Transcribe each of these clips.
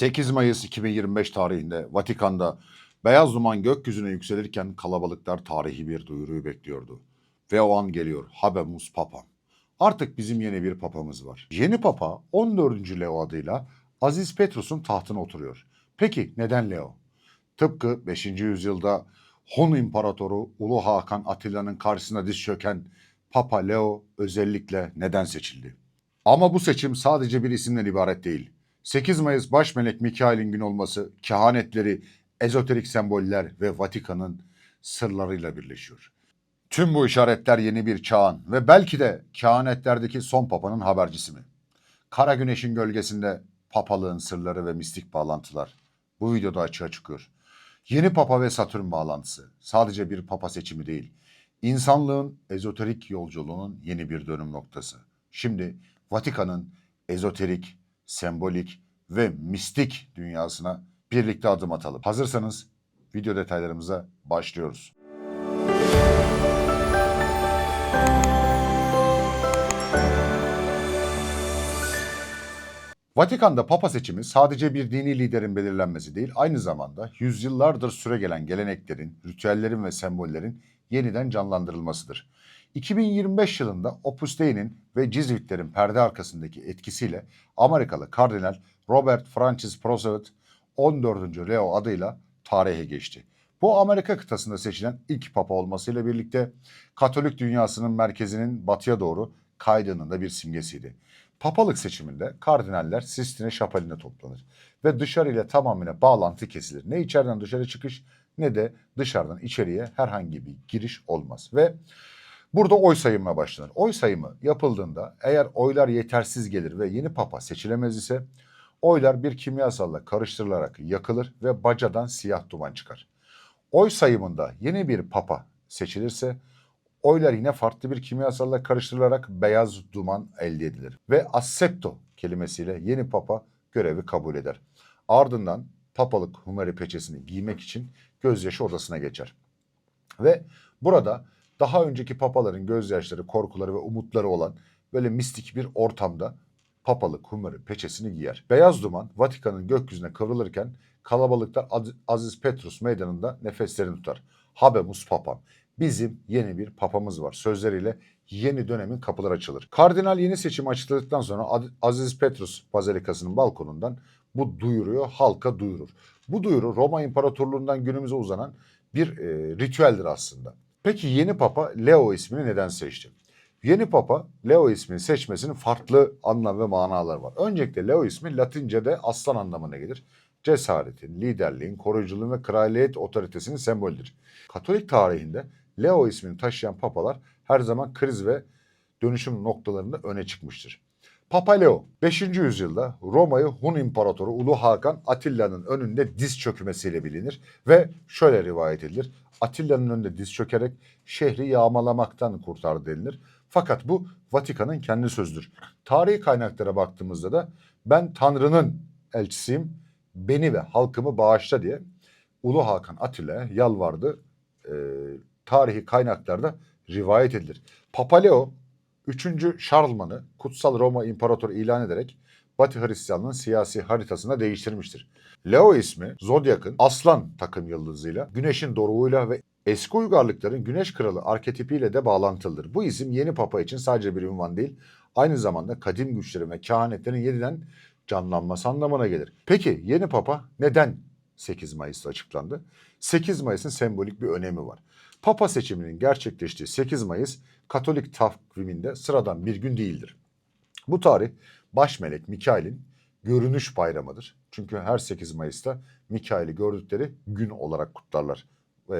8 Mayıs 2025 tarihinde Vatikan'da beyaz duman gökyüzüne yükselirken kalabalıklar tarihi bir duyuruyu bekliyordu. Ve o an geliyor Habemus Papam. Artık bizim yeni bir papamız var. Yeni papa 14. Leo adıyla Aziz Petrus'un tahtına oturuyor. Peki neden Leo? Tıpkı 5. yüzyılda Hun İmparatoru Ulu Hakan Atilla'nın karşısına diz çöken Papa Leo özellikle neden seçildi? Ama bu seçim sadece bir isimden ibaret değil. 8 Mayıs Başmelek Mikail'in gün olması, kehanetleri, ezoterik semboller ve Vatikan'ın sırlarıyla birleşiyor. Tüm bu işaretler yeni bir çağın ve belki de kehanetlerdeki son papanın habercisi mi? Kara güneşin gölgesinde papalığın sırları ve mistik bağlantılar. Bu videoda açığa çıkıyor. Yeni papa ve satürn bağlantısı sadece bir papa seçimi değil. İnsanlığın ezoterik yolculuğunun yeni bir dönüm noktası. Şimdi Vatikan'ın ezoterik, sembolik ve mistik dünyasına birlikte adım atalım. Hazırsanız video detaylarımıza başlıyoruz. Vatikan'da papa seçimi sadece bir dini liderin belirlenmesi değil, aynı zamanda yüzyıllardır süre gelen geleneklerin, ritüellerin ve sembollerin yeniden canlandırılmasıdır. 2025 yılında Opus Dei'nin ve Cizvitlerin perde arkasındaki etkisiyle Amerikalı Kardinal Robert Francis Prosevit 14. Leo adıyla tarihe geçti. Bu Amerika kıtasında seçilen ilk papa olmasıyla birlikte Katolik dünyasının merkezinin batıya doğru kaydığının da bir simgesiydi. Papalık seçiminde kardinaller Sistine Şapeli'ne toplanır ve dışarıyla tamamıyla bağlantı kesilir. Ne içeriden dışarı çıkış ne de dışarıdan içeriye herhangi bir giriş olmaz. Ve burada oy sayımına başlanır. Oy sayımı yapıldığında eğer oylar yetersiz gelir ve yeni papa seçilemez ise oylar bir kimyasalla karıştırılarak yakılır ve bacadan siyah duman çıkar. Oy sayımında yeni bir papa seçilirse oylar yine farklı bir kimyasalla karıştırılarak beyaz duman elde edilir. Ve assetto kelimesiyle yeni papa görevi kabul eder. Ardından papalık humeri peçesini giymek için gözyaşı odasına geçer. Ve burada daha önceki papaların gözyaşları, korkuları ve umutları olan böyle mistik bir ortamda papalık humeri peçesini giyer. Beyaz duman Vatikan'ın gökyüzüne kıvrılırken kalabalıklar Az- Aziz Petrus meydanında nefeslerini tutar. Habemus papam. Bizim yeni bir papamız var. Sözleriyle yeni dönemin kapıları açılır. Kardinal yeni seçimi açıkladıktan sonra Aziz Petrus Bazilikası'nın balkonundan bu duyuruyor, halka duyurur. Bu duyuru Roma İmparatorluğundan günümüze uzanan bir e, ritüeldir aslında. Peki yeni papa Leo ismini neden seçti? Yeni papa Leo ismini seçmesinin farklı anlam ve manaları var. Öncelikle Leo ismi Latince'de aslan anlamına gelir. Cesaretin, liderliğin, koruyuculuğun ve kraliyet otoritesinin sembolüdür. Katolik tarihinde Leo ismini taşıyan papalar her zaman kriz ve dönüşüm noktalarında öne çıkmıştır. Papa Leo 5. yüzyılda Roma'yı Hun İmparatoru Ulu Hakan Atilla'nın önünde diz çökmesiyle bilinir ve şöyle rivayet edilir. Atilla'nın önünde diz çökerek şehri yağmalamaktan kurtardı denilir. Fakat bu Vatikan'ın kendi sözüdür. Tarihi kaynaklara baktığımızda da ben Tanrı'nın elçisiyim, beni ve halkımı bağışla diye Ulu Hakan Atilla'ya yalvardı. Ee, tarihi kaynaklarda rivayet edilir. Papa Leo 3. Şarlman'ı Kutsal Roma İmparatoru ilan ederek Batı Hristiyanlığın siyasi haritasında değiştirmiştir. Leo ismi Zodyak'ın aslan takım yıldızıyla, güneşin doruğuyla ve eski uygarlıkların güneş kralı arketipiyle de bağlantılıdır. Bu isim yeni papa için sadece bir ünvan değil, aynı zamanda kadim güçlerin ve kehanetlerin yeniden canlanması anlamına gelir. Peki yeni papa neden 8 Mayıs'ta açıklandı? 8 Mayıs'ın sembolik bir önemi var. Papa seçiminin gerçekleştiği 8 Mayıs Katolik takviminde sıradan bir gün değildir. Bu tarih baş melek Mikail'in görünüş bayramıdır. Çünkü her 8 Mayıs'ta Mikail'i gördükleri gün olarak kutlarlar eee,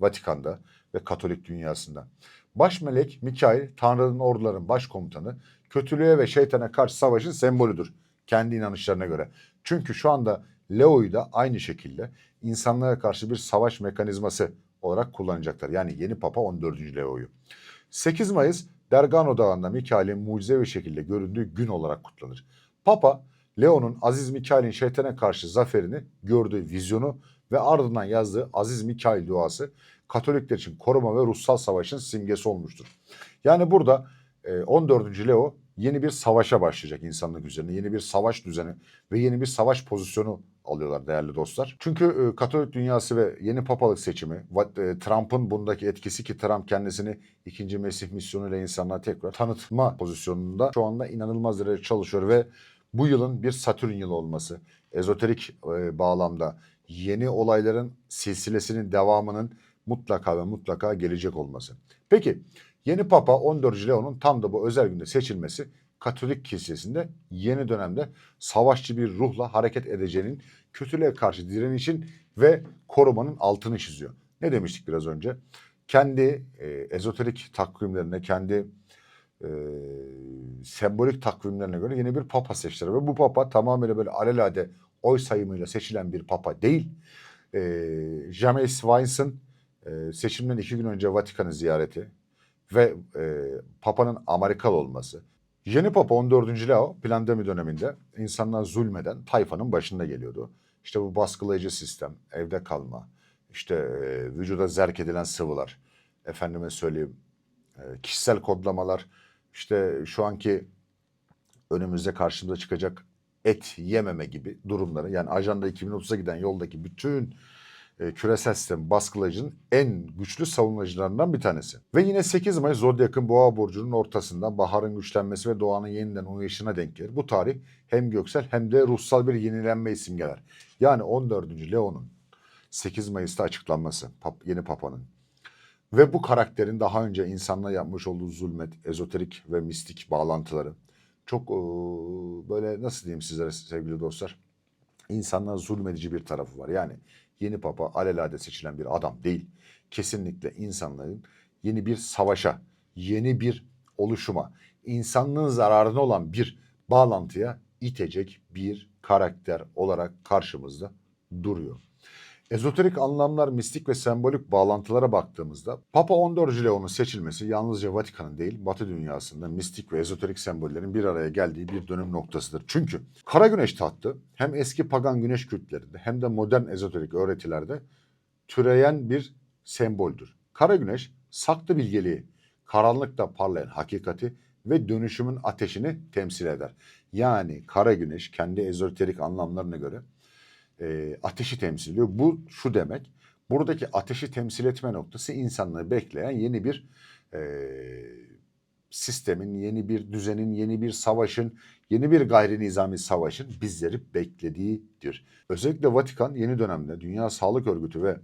Vatikan'da ve Katolik dünyasında. Baş melek Mikail, Tanrı'nın orduların başkomutanı, kötülüğe ve şeytana karşı savaşın sembolüdür kendi inanışlarına göre. Çünkü şu anda Leo'yu da aynı şekilde insanlığa karşı bir savaş mekanizması olarak kullanacaklar. Yani yeni Papa 14. Leo'yu. 8 Mayıs Dergano Dağı'nda Mikail'in mucizevi şekilde göründüğü gün olarak kutlanır. Papa, Leo'nun Aziz Mikail'in şeytana karşı zaferini gördüğü vizyonu ve ardından yazdığı Aziz Mikail duası Katolikler için koruma ve ruhsal savaşın simgesi olmuştur. Yani burada e, 14. Leo yeni bir savaşa başlayacak insanlık üzerine. Yeni bir savaş düzeni ve yeni bir savaş pozisyonu alıyorlar değerli dostlar. Çünkü e, Katolik dünyası ve yeni papalık seçimi, e, Trump'ın bundaki etkisi ki Trump kendisini ikinci Mesih misyonuyla insanlara tekrar tanıtma pozisyonunda şu anda inanılmaz derece çalışıyor ve bu yılın bir Satürn yılı olması, ezoterik e, bağlamda yeni olayların silsilesinin devamının mutlaka ve mutlaka gelecek olması. Peki yeni Papa 14. Leon'un tam da bu özel günde seçilmesi Katolik kilisesinde yeni dönemde savaşçı bir ruhla hareket edeceğinin kötülüğe karşı direnişin ve korumanın altını çiziyor. Ne demiştik biraz önce? Kendi e, ezoterik takvimlerine, kendi e, sembolik takvimlerine göre yeni bir papa seçtiler. Ve bu papa tamamıyla böyle alelade oy sayımıyla seçilen bir papa değil. E, James Wines'ın e, seçimden iki gün önce Vatikan'ı ziyareti ve e, papanın Amerikalı olması. Yeni Papa 14. Leo plandemi döneminde insanlar zulmeden tayfanın başında geliyordu. İşte bu baskılayıcı sistem, evde kalma, işte e, vücuda zerk edilen sıvılar, efendime söyleyeyim e, kişisel kodlamalar, işte şu anki önümüzde karşımıza çıkacak et yememe gibi durumları. Yani Ajanda 2030'a giden yoldaki bütün e, küresel sistem baskılayıcının en güçlü savunucularından bir tanesi. Ve yine 8 Mayıs Zodyak'ın Boğa burcunun ortasında baharın güçlenmesi ve doğanın yeniden uyuşuna denk gelir. Bu tarih hem göksel hem de ruhsal bir yenilenme isimgeler. Yani 14. Leon'un 8 Mayıs'ta açıklanması pap- yeni papanın ve bu karakterin daha önce insanla yapmış olduğu zulmet, ezoterik ve mistik bağlantıları çok eee, böyle nasıl diyeyim sizlere sevgili dostlar insanlara zulmedici bir tarafı var. Yani yeni papa alelade seçilen bir adam değil. Kesinlikle insanların yeni bir savaşa, yeni bir oluşuma, insanlığın zararına olan bir bağlantıya itecek bir karakter olarak karşımızda duruyor. Ezoterik anlamlar, mistik ve sembolik bağlantılara baktığımızda Papa 14. Leon'un seçilmesi yalnızca Vatikan'ın değil Batı dünyasında mistik ve ezoterik sembollerin bir araya geldiği bir dönüm noktasıdır. Çünkü kara güneş tahtı hem eski pagan güneş kültlerinde hem de modern ezoterik öğretilerde türeyen bir semboldür. Kara güneş saklı bilgeliği, karanlıkta parlayan hakikati ve dönüşümün ateşini temsil eder. Yani kara güneş kendi ezoterik anlamlarına göre e, ateşi temsil ediyor. Bu şu demek. Buradaki ateşi temsil etme noktası insanlığı bekleyen yeni bir e, sistemin, yeni bir düzenin, yeni bir savaşın, yeni bir gayri nizami savaşın bizleri beklediğidir. Özellikle Vatikan yeni dönemde Dünya Sağlık Örgütü ve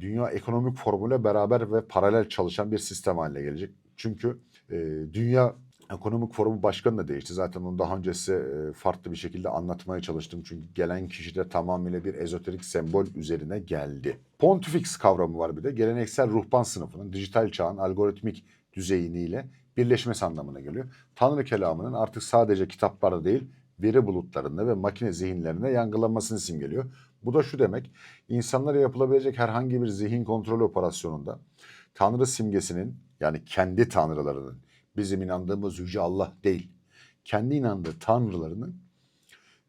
Dünya Ekonomik Formu'yla beraber ve paralel çalışan bir sistem haline gelecek. Çünkü e, Dünya Ekonomik Forumu Başkanı da değişti. Zaten onu daha önce size e, farklı bir şekilde anlatmaya çalıştım. Çünkü gelen kişi de tamamıyla bir ezoterik sembol üzerine geldi. Pontifex kavramı var bir de. Geleneksel ruhban sınıfının dijital çağın algoritmik düzeyiniyle birleşmesi anlamına geliyor. Tanrı kelamının artık sadece kitaplarda değil, veri bulutlarında ve makine zihinlerinde yankılanmasını simgeliyor. Bu da şu demek, insanlara yapılabilecek herhangi bir zihin kontrol operasyonunda Tanrı simgesinin yani kendi tanrılarının bizim inandığımız yüce Allah değil, kendi inandığı tanrılarının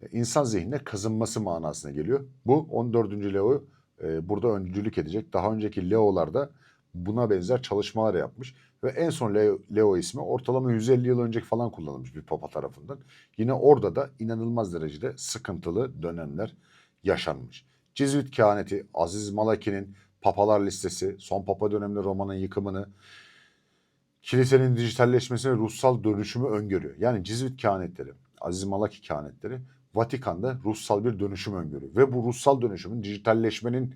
e, insan zihnine kazınması manasına geliyor. Bu 14. Leo e, burada öncülük edecek. Daha önceki Leo'larda buna benzer çalışmalar yapmış ve en son Leo, Leo ismi ortalama 150 yıl önceki falan kullanılmış bir papa tarafından. Yine orada da inanılmaz derecede sıkıntılı dönemler yaşanmış. Cizvit kehaneti, Aziz Malaki'nin papalar listesi, son papa döneminde Roma'nın yıkımını, kilisenin dijitalleşmesine ruhsal dönüşümü öngörüyor. Yani Cizvit kehanetleri, Aziz Malaki kehanetleri Vatikan'da ruhsal bir dönüşüm öngörüyor. Ve bu ruhsal dönüşümün dijitalleşmenin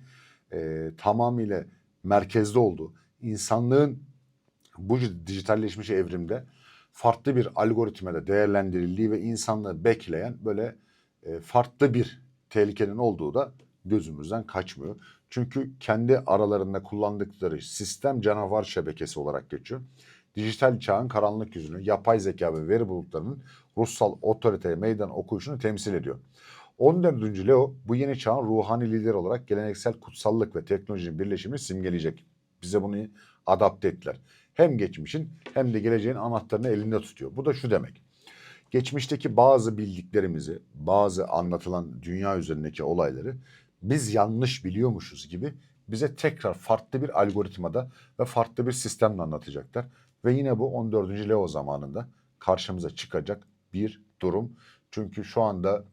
e, tamamıyla merkezde olduğu, insanlığın bu dijitalleşmiş evrimde farklı bir algoritmada değerlendirildiği ve insanlığı bekleyen böyle e, farklı bir tehlikenin olduğu da gözümüzden kaçmıyor. Çünkü kendi aralarında kullandıkları sistem canavar şebekesi olarak geçiyor. Dijital çağın karanlık yüzünü, yapay zeka ve veri bulutlarının ruhsal otoriteye meydan okuyuşunu temsil ediyor. 14. Leo bu yeni çağın ruhani lideri olarak geleneksel kutsallık ve teknolojinin birleşimini simgeleyecek. Bize bunu adapte ettiler. Hem geçmişin hem de geleceğin anahtarını elinde tutuyor. Bu da şu demek. Geçmişteki bazı bildiklerimizi, bazı anlatılan dünya üzerindeki olayları biz yanlış biliyormuşuz gibi bize tekrar farklı bir algoritmada ve farklı bir sistemle anlatacaklar. Ve yine bu 14. Leo zamanında karşımıza çıkacak bir durum. Çünkü şu anda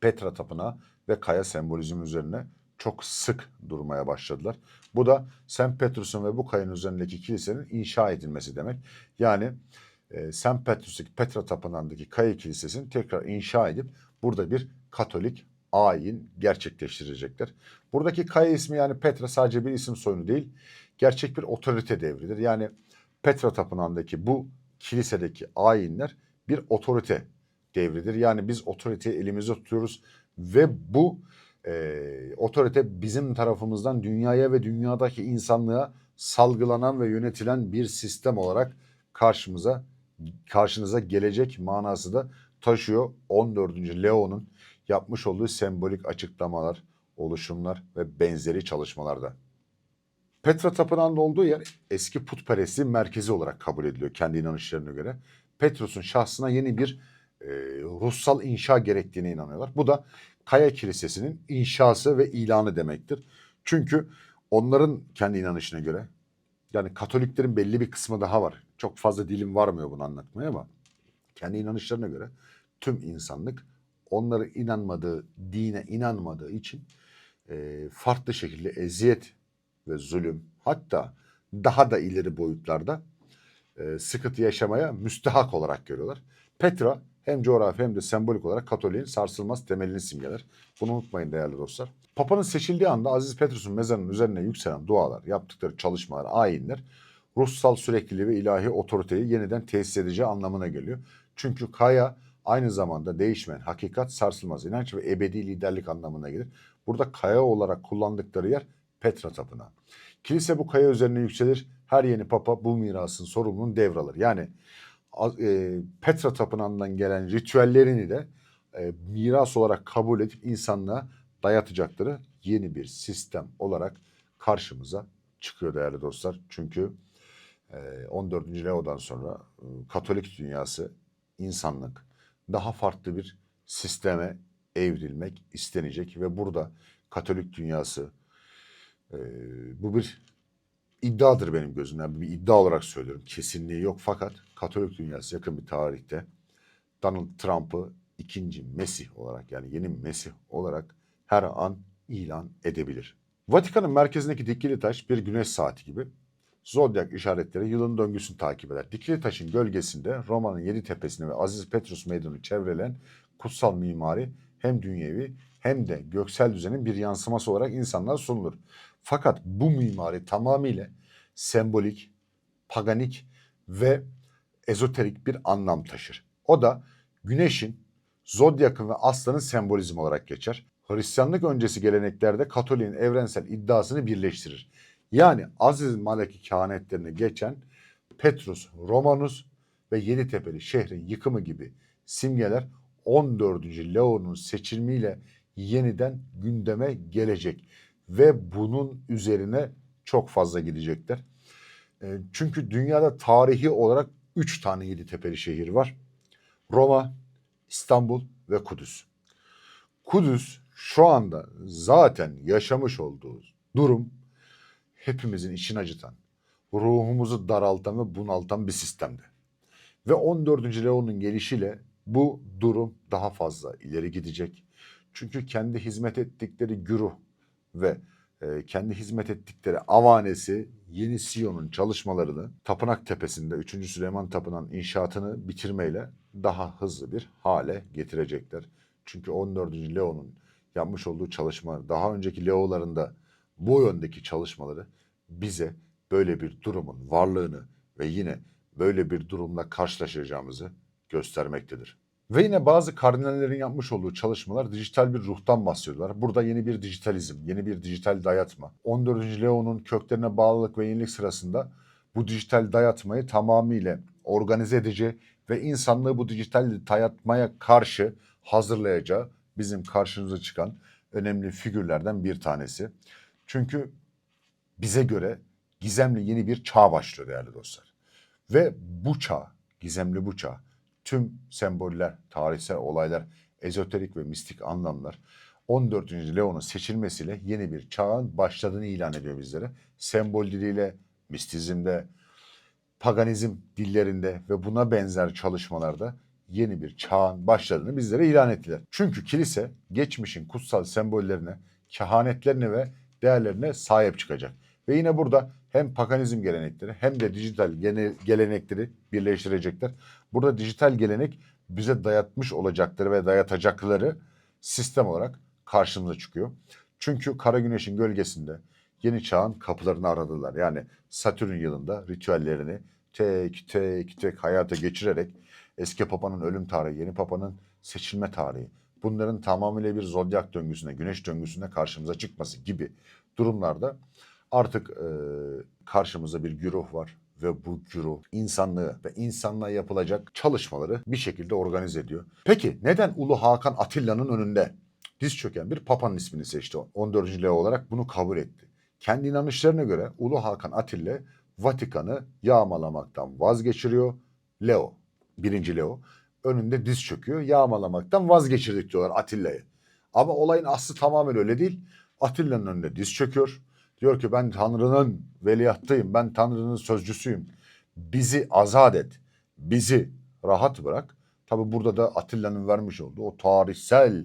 Petra Tapınağı ve kaya sembolizmi üzerine çok sık durmaya başladılar. Bu da St. Petrus'un ve bu kayanın üzerindeki kilisenin inşa edilmesi demek. Yani e, St. Petrus'taki Petra Tapınağı'ndaki kaya kilisesini tekrar inşa edip burada bir Katolik ayin gerçekleştirecekler. Buradaki kaya ismi yani Petra sadece bir isim soyunu değil, gerçek bir otorite devridir. Yani Petra Tapınağı'ndaki bu kilisedeki ayinler bir otorite devridir. Yani biz otoriteyi elimizde tutuyoruz ve bu e, otorite bizim tarafımızdan dünyaya ve dünyadaki insanlığa salgılanan ve yönetilen bir sistem olarak karşımıza karşınıza gelecek manası da taşıyor 14. Leo'nun yapmış olduğu sembolik açıklamalar, oluşumlar ve benzeri çalışmalarda. Petra Tapınağı'nda olduğu yer eski putperestliğin merkezi olarak kabul ediliyor kendi inanışlarına göre. Petrus'un şahsına yeni bir e, ruhsal inşa gerektiğine inanıyorlar. Bu da Kaya Kilisesi'nin inşası ve ilanı demektir. Çünkü onların kendi inanışına göre yani Katoliklerin belli bir kısmı daha var. Çok fazla dilim varmıyor bunu anlatmaya ama kendi inanışlarına göre tüm insanlık onları inanmadığı, dine inanmadığı için e, farklı şekilde eziyet ve zulüm hatta daha da ileri boyutlarda e, sıkıntı yaşamaya müstehak olarak görüyorlar. Petra hem coğrafi hem de sembolik olarak Katolik'in sarsılmaz temelini simgeler. Bunu unutmayın değerli dostlar. Papa'nın seçildiği anda Aziz Petrus'un mezarının üzerine yükselen dualar, yaptıkları çalışmalar, ayinler ruhsal sürekliliği ve ilahi otoriteyi yeniden tesis edeceği anlamına geliyor. Çünkü kaya aynı zamanda değişmeyen hakikat, sarsılmaz inanç ve ebedi liderlik anlamına gelir. Burada kaya olarak kullandıkları yer Petra Tapınağı. Kilise bu kaya üzerine yükselir. Her yeni papa bu mirasın sorumluluğunu devralır. Yani e, Petra Tapınağı'ndan gelen ritüellerini de e, miras olarak kabul edip insanlığa dayatacakları yeni bir sistem olarak karşımıza çıkıyor değerli dostlar. Çünkü e, 14. Leo'dan sonra e, Katolik dünyası, insanlık daha farklı bir sisteme evrilmek istenecek ve burada Katolik dünyası e, bu bir iddiadır benim gözümden. Bir iddia olarak söylüyorum. Kesinliği yok fakat Katolik dünyası yakın bir tarihte Donald Trump'ı ikinci Mesih olarak yani yeni Mesih olarak her an ilan edebilir. Vatikan'ın merkezindeki dikili taş bir güneş saati gibi. Zodyak işaretleri yılın döngüsünü takip eder. Dikili taşın gölgesinde Roma'nın yedi tepesini ve Aziz Petrus meydanı çevrelen kutsal mimari hem dünyevi hem de göksel düzenin bir yansıması olarak insanlara sunulur. Fakat bu mimari tamamıyla sembolik, paganik ve ezoterik bir anlam taşır. O da güneşin, zodyakın ve aslanın sembolizmi olarak geçer. Hristiyanlık öncesi geleneklerde Katolik'in evrensel iddiasını birleştirir. Yani Aziz Maleki kehanetlerine geçen Petrus Romanus ve Yeditepe'li şehrin yıkımı gibi simgeler 14. Leo'nun seçilmiyle yeniden gündeme gelecek ve bunun üzerine çok fazla gidecekler. E, çünkü dünyada tarihi olarak üç tane yedi tepeli şehir var. Roma, İstanbul ve Kudüs. Kudüs şu anda zaten yaşamış olduğu durum hepimizin içini acıtan, ruhumuzu daraltan ve bunaltan bir sistemde. Ve 14. Leon'un gelişiyle bu durum daha fazla ileri gidecek. Çünkü kendi hizmet ettikleri güruh ve e, kendi hizmet ettikleri avanesi Yeni Siyon'un çalışmalarını Tapınak Tepesi'nde 3. Süleyman Tapınağı'nın inşaatını bitirmeyle daha hızlı bir hale getirecekler. Çünkü 14. Leo'nun yapmış olduğu çalışma daha önceki Leo'larında bu yöndeki çalışmaları bize böyle bir durumun varlığını ve yine böyle bir durumla karşılaşacağımızı göstermektedir. Ve yine bazı kardinallerin yapmış olduğu çalışmalar dijital bir ruhtan bahsediyorlar. Burada yeni bir dijitalizm, yeni bir dijital dayatma. 14. Leo'nun köklerine bağlılık ve yenilik sırasında bu dijital dayatmayı tamamıyla organize edici ve insanlığı bu dijital dayatmaya karşı hazırlayacağı bizim karşımıza çıkan önemli figürlerden bir tanesi. Çünkü bize göre gizemli yeni bir çağ başlıyor değerli dostlar. Ve bu çağ, gizemli bu çağ tüm semboller, tarihsel olaylar, ezoterik ve mistik anlamlar 14. Leon'un seçilmesiyle yeni bir çağın başladığını ilan ediyor bizlere. Sembol diliyle, mistizmde, paganizm dillerinde ve buna benzer çalışmalarda yeni bir çağın başladığını bizlere ilan ettiler. Çünkü kilise geçmişin kutsal sembollerine, kehanetlerine ve değerlerine sahip çıkacak. Ve yine burada hem paganizm gelenekleri hem de dijital gene- gelenekleri birleştirecekler. Burada dijital gelenek bize dayatmış olacakları ve dayatacakları sistem olarak karşımıza çıkıyor. Çünkü kara güneşin gölgesinde yeni çağın kapılarını aradılar. Yani Satürn yılında ritüellerini tek tek tek hayata geçirerek eski papanın ölüm tarihi, yeni papanın seçilme tarihi, bunların tamamıyla bir zodyak döngüsüne, güneş döngüsüne karşımıza çıkması gibi durumlarda artık e, karşımızda bir güruh var ve bu güruh insanlığı ve insanlığa yapılacak çalışmaları bir şekilde organize ediyor. Peki neden Ulu Hakan Atilla'nın önünde diz çöken bir papanın ismini seçti? 14. Leo olarak bunu kabul etti. Kendi inanışlarına göre Ulu Hakan Atilla Vatikan'ı yağmalamaktan vazgeçiriyor. Leo, birinci Leo önünde diz çöküyor. Yağmalamaktan vazgeçirdik diyorlar Atilla'yı. Ama olayın aslı tamamen öyle değil. Atilla'nın önünde diz çöküyor. Diyor ki ben Tanrı'nın veliahtıyım, ben Tanrı'nın sözcüsüyüm. Bizi azat et, bizi rahat bırak. Tabi burada da Atilla'nın vermiş olduğu o tarihsel,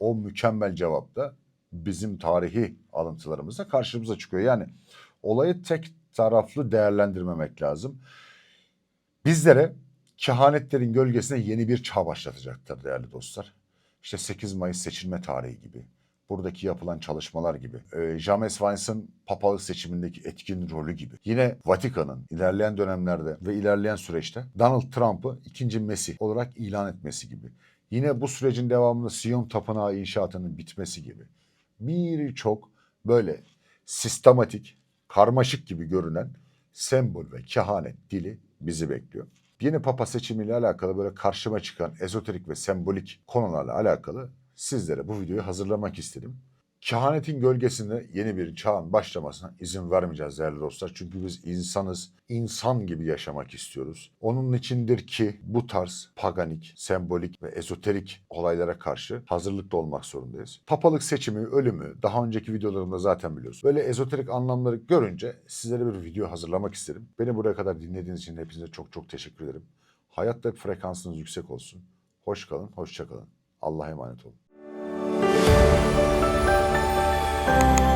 o mükemmel cevap da bizim tarihi alıntılarımızda karşımıza çıkıyor. Yani olayı tek taraflı değerlendirmemek lazım. Bizlere kehanetlerin gölgesine yeni bir çağ başlatacaktır değerli dostlar. İşte 8 Mayıs seçilme tarihi gibi. Buradaki yapılan çalışmalar gibi. Ee, James Wines'ın papalık seçimindeki etkin rolü gibi. Yine Vatikan'ın ilerleyen dönemlerde ve ilerleyen süreçte Donald Trump'ı ikinci Mesih olarak ilan etmesi gibi. Yine bu sürecin devamında Siyon Tapınağı inşaatının bitmesi gibi. Birçok böyle sistematik, karmaşık gibi görünen sembol ve kehanet dili bizi bekliyor. Yeni papa seçimiyle alakalı böyle karşıma çıkan ezoterik ve sembolik konularla alakalı sizlere bu videoyu hazırlamak istedim. Kehanetin gölgesinde yeni bir çağın başlamasına izin vermeyeceğiz değerli dostlar. Çünkü biz insanız, insan gibi yaşamak istiyoruz. Onun içindir ki bu tarz paganik, sembolik ve ezoterik olaylara karşı hazırlıklı olmak zorundayız. Papalık seçimi, ölümü daha önceki videolarımda zaten biliyorsunuz. Böyle ezoterik anlamları görünce sizlere bir video hazırlamak istedim. Beni buraya kadar dinlediğiniz için hepinize çok çok teşekkür ederim. Hayatta frekansınız yüksek olsun. Hoş kalın, hoşça kalın. Allah'a emanet olun. Bye.